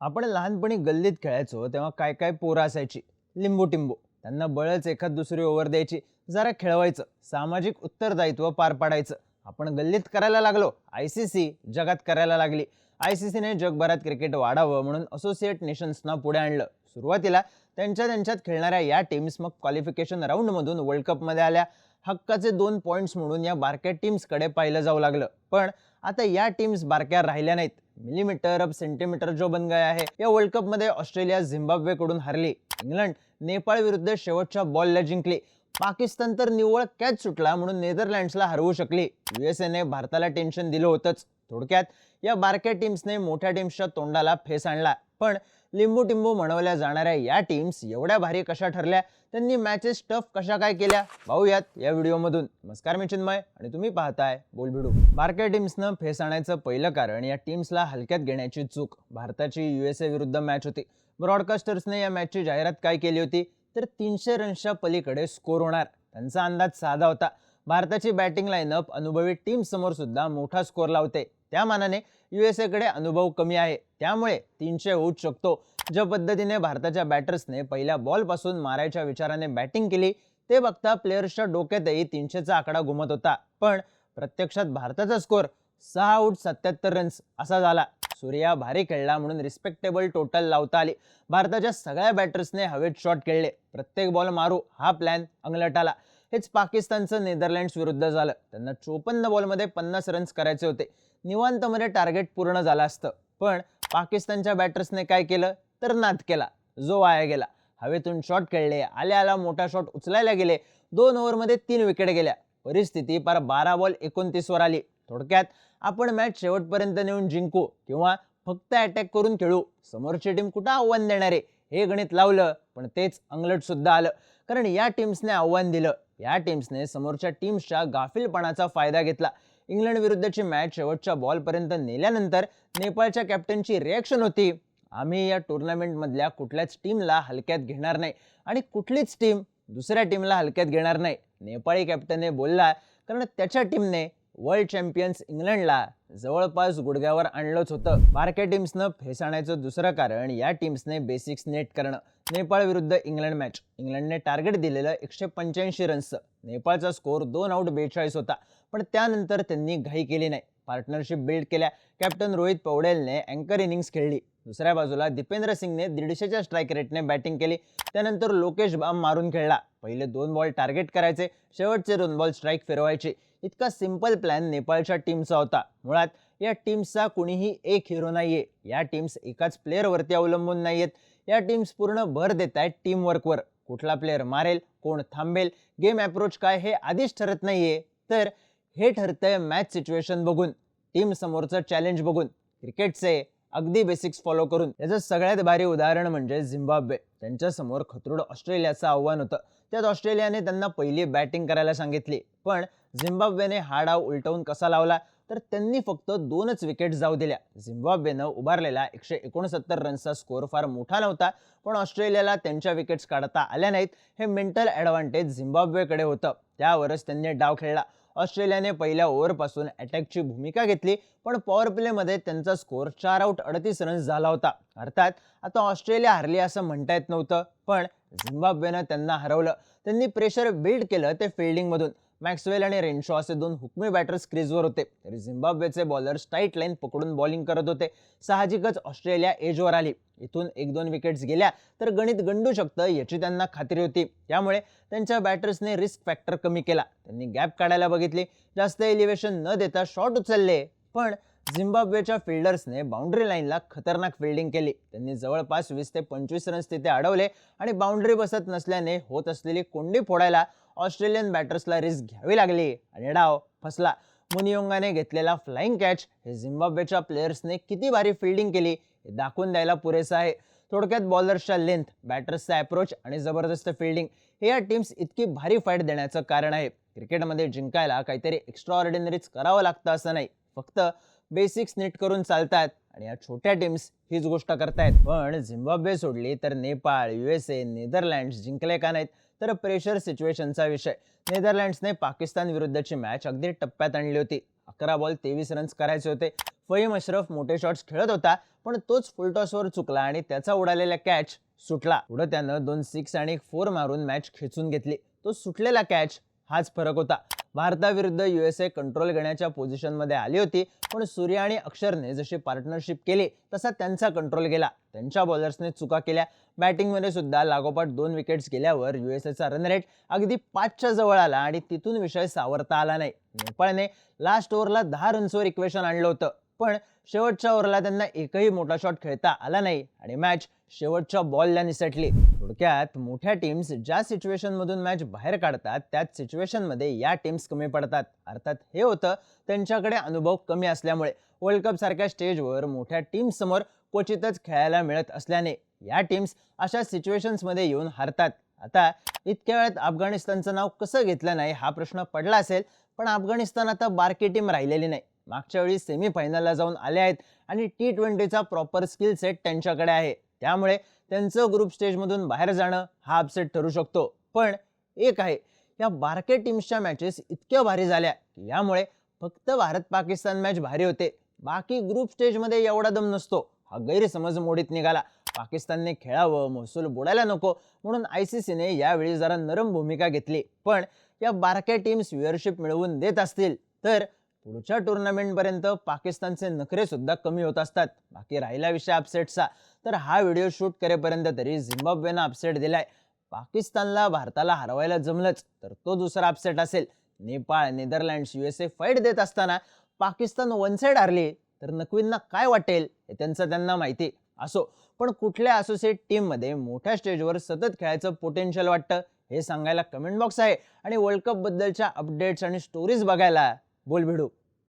आपण लहानपणी गल्लीत खेळायचो तेव्हा काय काय पोरं असायची? लिंबू टिंबू त्यांना बळच एखाद दुसरी ओव्हर द्यायची. जरा खेळवायचं. सामाजिक उत्तरदायित्व पार पाडायचं. आपण गल्लीत करायला लागलो. आय सी सी जगात करायला लागली. आय सी सीने जगभरात क्रिकेट वाढावं म्हणून असोसिएट नेशन्सना पुढे आणलं. सुरुवातीला त्यांच्या त्यांच्यात खेळणाऱ्या या टीम्स मग क्वालिफिकेशन राऊंडमधून वर्ल्ड कपमध्ये आल्या. हक्काचे दोन पॉईंट्स म्हणून या बारक्या टीम्सकडे पाहिलं जाऊ लागलं. पण आता या टीम्स बारक्या राहिल्या नाहीत. मिलीमीटर अब सेंटीमीटर जो बन गया आहे या वर्ल्ड कपमध्ये ऑस्ट्रेलिया झिम्बाब्वेकडून हरली इंग्लंड नेपाळ विरुद्ध शेवटच्या बॉलला जिंकली पाकिस्तान तर निव्वळ कॅच सुटला म्हणून नेदरलँड्सला हरवू शकली. युएसएने भारताला टेन्शन दिलं होतंच. थोडक्यात या बारक्या टीम्सने मोठ्या टीम्सच्या तोंडाला फेस आणला. पण लिंबू टिंबू म्हणवल्या जाणाऱ्या या टीम्स एवढ्या भारी कशा ठरल्या? त्यांनी मॅचेस टफ कशा काय केल्या? पाहूयात या व्हिडिओमधून. नमस्कार मी चिन्मय आणि तुम्ही पाहताय बोलबिडू. भारतीय टीम्सनं फेस आणायचं पहिलं कारण या टीम्सला हलक्यात घेण्याची चूक. भारताची युएसए विरुद्ध मॅच होती. ब्रॉडकास्टर्सने या मॅचची जाहिरात काय केली होती? तर तीनशे रन्सच्या पलीकडे स्कोर होणार. त्यांचा अंदाज साधा होता. भारताची बॅटिंग लाईनअप अनुभवी टीम समोर सुद्धा मोठा स्कोर लावते. त्या मानाने यू एस एकडे अनुभव कमी आहे. त्यामुळे तीनशे होऊच शकतो. ज्या पद्धतीने भारताच्या बॅटर्सने पहिल्या बॉलपासून मारायच्या विचाराने बॅटिंग केली ते बघता प्लेयर्सच्या डोक्यातही तीनशेचा आकडा घुमत होता. पण प्रत्यक्षात भारताचा स्कोर सहा आऊट सत्याहत्तर रन्स असा झाला. सूर्या भारी खेळला म्हणून रिस्पेक्टेबल टोटल लावता आली. भारताच्या सगळ्या बॅटर्सने हवेत शॉट खेळले प्रत्येक बॉल मारू हा प्लॅन अंगलट आला हेच पाकिस्तानचं नेदरलँड्स विरुद्ध झालं. त्यांना चोपन्न बॉलमध्ये पन्नास रन्स करायचे होते. निवांतमध्ये टार्गेट पूर्ण झालं असतं. पण पाकिस्तानच्या बॅटर्सने काय केलं? तर नाद केला. जो वाया गेला. हवेतून शॉट खेळले. आल्या आला मोठा शॉट उचलायला गेले. दोन ओव्हरमध्ये तीन विकेट गेल्या. परिस्थिती पार बारा बॉल एकोणतीसवर आली. थोडक्यात आपण मॅच शेवटपर्यंत नेऊन जिंकू किंवा फक्त अटॅक करून खेळू. समोरची टीम कुठं आव्हान देणार? आहे हे गणित लावलं पण तेच अंगलटसुद्धा आलं. कारण या टीम्सने आव्हान दिलं. या टीम्सने समोरच्या टीम्सच्या गाफीलपणाचा फायदा घेतला. इंग्लंड विरुद्धची मॅच शेवटच्या बॉलपर्यंत नेल्यानंतर नेपाळच्या कॅप्टनची रिॲक्शन होती. आम्ही या टुर्नामेंटमधल्या कुठल्याच टीमला हलक्यात घेणार नाही आणि कुठलीच टीम दुसऱ्या टीमला हलक्यात घेणार नाही. नेपाळी कॅप्टनने बोलला कारण त्याच्या टीमने वर्ल्ड चॅम्पियन्स इंग्लंडला जवळपास गुडघ्यावर आणलंच होतं. बारक्या टीम्सनं फेसाण्याचं दुसरं कारण या टीम्सने बेसिक्स नेट करणं. नेपाळ विरुद्ध इंग्लंड मॅच इंग्लंडने टार्गेट दिलेलं एकशे पंच्याऐंशी रन्सचं नेपाळचा स्कोअर दोन आऊट बेचाळीस होता. पण त्यानंतर त्यांनी घाई केली नाही. पार्टनरशिप बिल्ड केल्या. कॅप्टन रोहित पौडेलने अँकर इनिंग्स खेळली. दुसऱ्या बाजूला दीपेंद्र सिंगने दीडशेच्या स्ट्राईक रेटने बॅटिंग केली. त्यानंतर लोकेश बाम मारून खेळला. पहिले दोन बॉल टार्गेट करायचे. शेवटचे दोन बॉल स्ट्राईक फिरवायचे. इतका सिंपल प्लॅन नेपाळच्या टीमचा होता. मुळात या टीम्सचा कुणीही एक हिरो नाही आहे या टीम्स एकाच प्लेअरवरती अवलंबून नाही आहेत या टीम्स पूर्ण भर देत आहेत टीमवर्कवर कुठला प्लेअर मारेल कोण थांबेल गेम अप्रोच काय हे आधीच ठरत नाही आहे तर हे ठरतंय मॅच सिच्युएशन बघून. टीम समोरचं चॅलेंज बघून. क्रिकेटचे अगदी बेसिक्स फॉलो करून. याचं सगळ्यात भारी उदाहरण म्हणजे झिम्बाब्वे. त्यांच्यासमोर खतरूड ऑस्ट्रेलियाचं आव्हान होतं. त्यात ऑस्ट्रेलियाने त्यांना पहिली बॅटिंग करायला सांगितली. पण झिम्बाब्वेने हा डाव उलटवून कसा लावला? तर त्यांनी फक्त दोनच विकेट जाऊ दिल्या. झिम्बाब्वेनं उभारलेला एकशे एकोणसत्तर रन्सचा स्कोअर फार मोठा नव्हता. पण ऑस्ट्रेलियाला त्यांच्या विकेट्स काढता आल्या नाहीत. हे मेंटल ॲडव्हान्टेज झिम्बाब्वेकडे होतं. त्यावरच त्यांनी डाव खेळला. ऑस्ट्रेलियाने पहिल्या ओव्हरपासून अटॅकची भूमिका घेतली पण पॉवर प्लेमध्ये त्यांचा स्कोअर चार आउट अडतीस रन्स झाला होता. अर्थात आता ऑस्ट्रेलिया हरली असं म्हणता येत नव्हतं पण झिम्बाब्वेनं त्यांना हरवलं. त्यांनी प्रेशर बिल्ड केलं ते फिल्डिंगमधून मॅक्सवेल आणि रेनशॉ असे दोन हुकमी बॅटर्स क्रीजवर होते. तरी झिम्बाब्वेचे बॉलर्स टाईट लाईन पकडून बॉलिंग करत होते. साहजिकच ऑस्ट्रेलिया एजवर आली. इथून एक दोन विकेट्स गेल्या तर गणित गंडू शकतं याची त्यांना खात्री होती. त्यामुळे त्यांच्या बॅटर्सने रिस्क फॅक्टर कमी केला. त्यांनी गॅप काढायला बघितली. जास्त एलिव्हेशन न देता शॉट उचलले. पण झिम्बाब्वेच्या फिल्डर्सने बाउंड्री लाईनला खतरनाक फिल्डिंग केली. त्यांनी जवळपास वीस ते पंचवीस रन्स तिथे अडवले आणि बाउंड्री बसत नसल्याने होत असलेली कोंडी फोडायला ऑस्ट्रेलियन बॅटर्सला रिस्क घ्यावी लागली. आणि डाव फसला. मुनियोंगाने घेतलेला फ्लाइंग कॅच हे झिम्बाब्वेच्या प्लेयर्सने किती भारी फिल्डिंग केली हे दाखवून द्यायला पुरेसं आहे. थोडक्यात बॉलर्सच्या लेंथ बॅटर्सचा अप्रोच आणि जबरदस्त फिल्डिंग हे या टीम्स इतकी भारी फाईट देण्याचं कारण आहे. क्रिकेटमध्ये जिंकायला काहीतरी एक्स्ट्रा ऑर्डिनरीच करावं लागतं असं नाही. फक्त बेसिक्स नीट करून चालतात. आणि या छोट्या टीम्स हीच गोष्ट करतायत. पण झिम्बाब्वे सोडली तर नेपाळ युएसए नेदरलँड्स जिंकले का नाहीत? तर प्रेशर सिच्युएशनचा विषय. नेदरलँड्सने पाकिस्तान विरुद्धची मॅच अगदी टप्प्यात आणली होती. अकरा बॉल तेवीस रन्स करायचे होते. फहीम अशरफ मोठे शॉट्स खेळत होता पण तोच फुलटॉसवर चुकला आणि त्याचा उडालेला कॅच सुटला. पुढं त्यानं दोन सिक्स आणि एक फोर मारून मॅच खेचून घेतली. तो सुटलेला कॅच हाच फरक होता. भारताविरुद्ध यू एस ए कंट्रोल घेण्याच्या पोझिशनमध्ये आली होती. पण सूर्य आणि अक्षरने जशी पार्टनरशिप केली तसा त्यांचा कंट्रोल गेला. त्यांच्या बॉलर्सने चुका केल्या. बॅटिंगमध्ये सुद्धा लागोपाठ दोन विकेट्स गेल्यावर यू एस एचा रन रेट अगदी पाचच्या जवळ आला आणि तिथून विषय सावरता आला नाही. नेपाळने लास्ट ओव्हरला दहा रन्सवर इक्वेशन आणलं होतं. पण शेवटच्या ओव्हरला त्यांना एकही मोठा शॉट खेळता आला नाही आणि मॅच शेवटच्या बॉलला निसटली. थोडक्यात मोठ्या टीम्स ज्या सिच्युएशनमधून मॅच बाहेर काढतात त्याच सिच्युएशनमध्ये या टीम्स कमी पडतात. अर्थात हे होतं त्यांच्याकडे अनुभव कमी असल्यामुळे. वर्ल्ड कप सारख्या स्टेजवर मोठ्या टीम्ससमोर क्वचितच खेळायला मिळत असल्याने या टीम्स अशा सिच्युएशन्समध्ये येऊन हारतात. आता इतक्या वेळात अफगाणिस्तानचं नाव कसं घेतलं नाही हा प्रश्न पडला असेल पण अफगाणिस्तान आता बारकी टीम राहिलेली नाही. मागच्या वेळी सेमीफायनलला जाऊन आले आहेत आणि टी ट्वेंटीचा प्रॉपर स्किल सेट त्यांच्याकडे आहे. त्यामुळे त्यांचं ग्रुप स्टेजमधून बाहेर जाणं हा अपसेट ठरू शकतो. पण एक आहे या बारके टीम्सच्या मॅचेस इतक्या भारी झाल्या की यामुळे फक्त भारत पाकिस्तान मॅच भारी होते. बाकी ग्रुप स्टेजमध्ये एवढा दम नसतो. हा गैरसमज मोडीत निघाला. पाकिस्तानने खेळावं महसूल बुडायला नको म्हणून आय सी सीने यावेळी जरा नरम भूमिका घेतली. पण या बारक्या टीम्स व्ह्युअरशिप मिळवून देत असतील तर पुढच्या टुर्नामेंटपर्यंत पाकिस्तानचे नखरे सुद्धा कमी होत असतात. बाकी राहिला विषय अपसेटचा तर हा व्हिडिओ शूट करेपर्यंत तरी झिम्बाब्वेनं अपसेट दिलाय. पाकिस्तानला भारताला हरवायला जमलंच तर तो दुसरा अपसेट असेल. नेपाळ नेदरलँड्स युएसए फाईट देत असताना पाकिस्तान वन साईड हरली तर नकवींना काय वाटेल हे त्यांचं त्यांना माहिती असो. पण कुठल्या असोसिएट टीममध्ये मोठ्या स्टेजवर सतत खेळायचं पोटेन्शियल वाटतं हे सांगायला कमेंट बॉक्स आहे. आणि वर्ल्ड कपबद्दलच्या अपडेट्स आणि स्टोरीज बघायला बोल भिडू